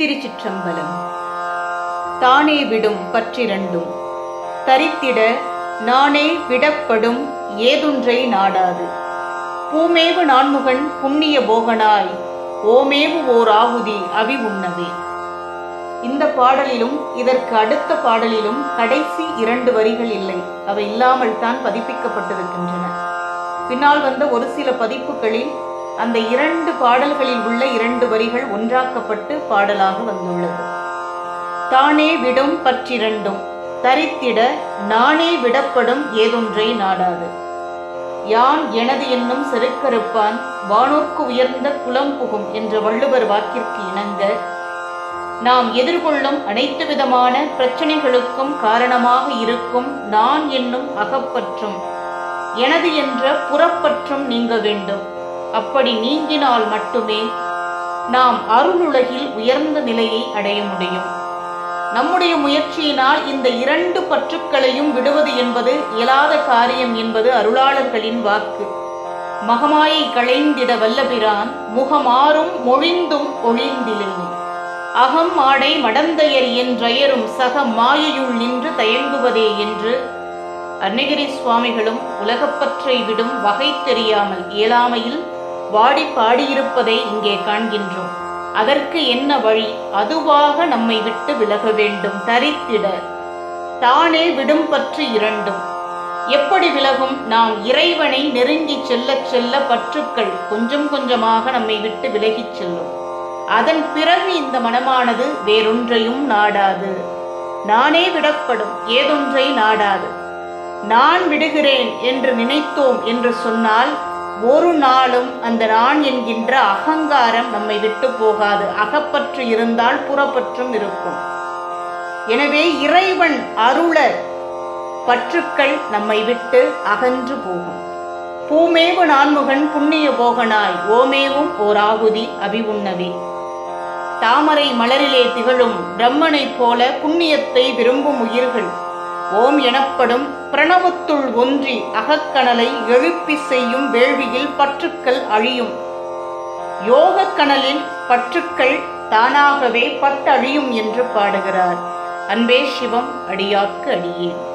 திருச்சிற்றம்பலம். தானே விடும் பற்றிரண்டும். தரித்திட நானே விடப்படும் ஏதுன்றை நாடாது. பூமேவு நான்முகன் புண்ணிய போகனாய். ஓமேவு ஓர் ஆகுதி அவி உண்ணவே. இந்த பாடலிலும் இதற்கு அடுத்த பாடலிலும் கடைசி இரண்டு வரிகள் இல்லை. அவை இல்லாமல் தான் பதிப்பிக்கப்பட்டிருக்கின்றன. பின்னால் வந்த ஒரு சில பதிப்புகளில் அந்த இரண்டு பாடல்களில் உள்ள இரண்டு வரிகள் ஒன்றாக்கப்பட்டு பாடலாக வந்துள்ளது. தானே விடும் பற்றிரண்டும் தரித்திட நானே விடப்படும் ஏதொன்றை நாடாது. யான் எனது என்னும் செருக்கறுப்பான் வானோர்க்கு உயர்ந்த குலம் புகும் என்ற வள்ளுவர் வாக்கிற்கு இணங்க நாம் எதிர்கொள்ளும் அனைத்து விதமான பிரச்சனைகளுக்கும் காரணமாக இருக்கும் நான் என்னும் அகப்பற்றும் எனது என்ற புறப்பற்றும் நீங்க வேண்டும். அப்படி நீங்கினால் மட்டுமே நாம் அருளுலகில் உயர்ந்த நிலையை அடைய முடியும். நம்முடைய முயற்சியினால் இந்த இரண்டு பற்றுக்களையும் விடுவது என்பது இயலாத காரியம் என்பது அருளாளர்களின் வாக்கு. மகமாயை களைந்திட வல்லபிரான் முகமாறும் மொழிந்தும் ஒளிந்திலேனே அகம் ஆடை மடந்தையர் என்றயரும் சக மாயையுள் நின்று தயங்குவதே என்று அன்னகிரி சுவாமிகளும் உலகப்பற்றை விடும் வகை தெரியாமல் இயலாமையில் வாடி பாடியிருப்பதை இங்கே காண்கின்றோம். அதற்கு என்ன வழி? அதுவாக நம்மை விட்டு விலக வேண்டும். தரித்திட. தானே விடும் பற்று இரண்டும். எப்படி விலகும்? நாம் இறைவனை நெருங்கி செல்லச் செல்ல பற்றுக்கள் கொஞ்சம் கொஞ்சமாக நம்மை விட்டு விலகிச் செல்லும். அதன் பிறகு இந்த மனமானது வேறொன்றையும் நாடாது. நானே விடப்படும் ஏதொன்றை நாடாது. நான் விடுகிறேன் என்று நினைத்தோம் என்று சொன்னால் ஒரு நாளும் அந்த நான் என்கின்ற அகங்காரம் நம்மை விட்டு போகாது. அகப்பற்று இருந்தால் புறப்பற்றும் இருக்கும். எனவே இறைவன் அருள பற்றுக்கள் நம்மை விட்டு அகன்று போகும். பூமேவு நான்முகன் புண்ணிய போகனாய் ஓமேவும் ஓர் ஆகுதி அபிவுண்ணவே. தாமரை மலரிலே திகழும் பிரம்மனைப் போல புண்ணியத்தை விரும்பும் உயிர்கள் ஓம் எனப்படும் பிரணவத்துள் ஒன்றி அகக்கணலை எழுப்பி செய்யும் வேள்வியில் பற்றுக்கள் அழியும். யோகக் கணலில் பற்றுக்கள் தானாகவே பட்டழியும் என்று பாடுகிறார். அன்பே சிவம் அடியார்க்கு அடியேன்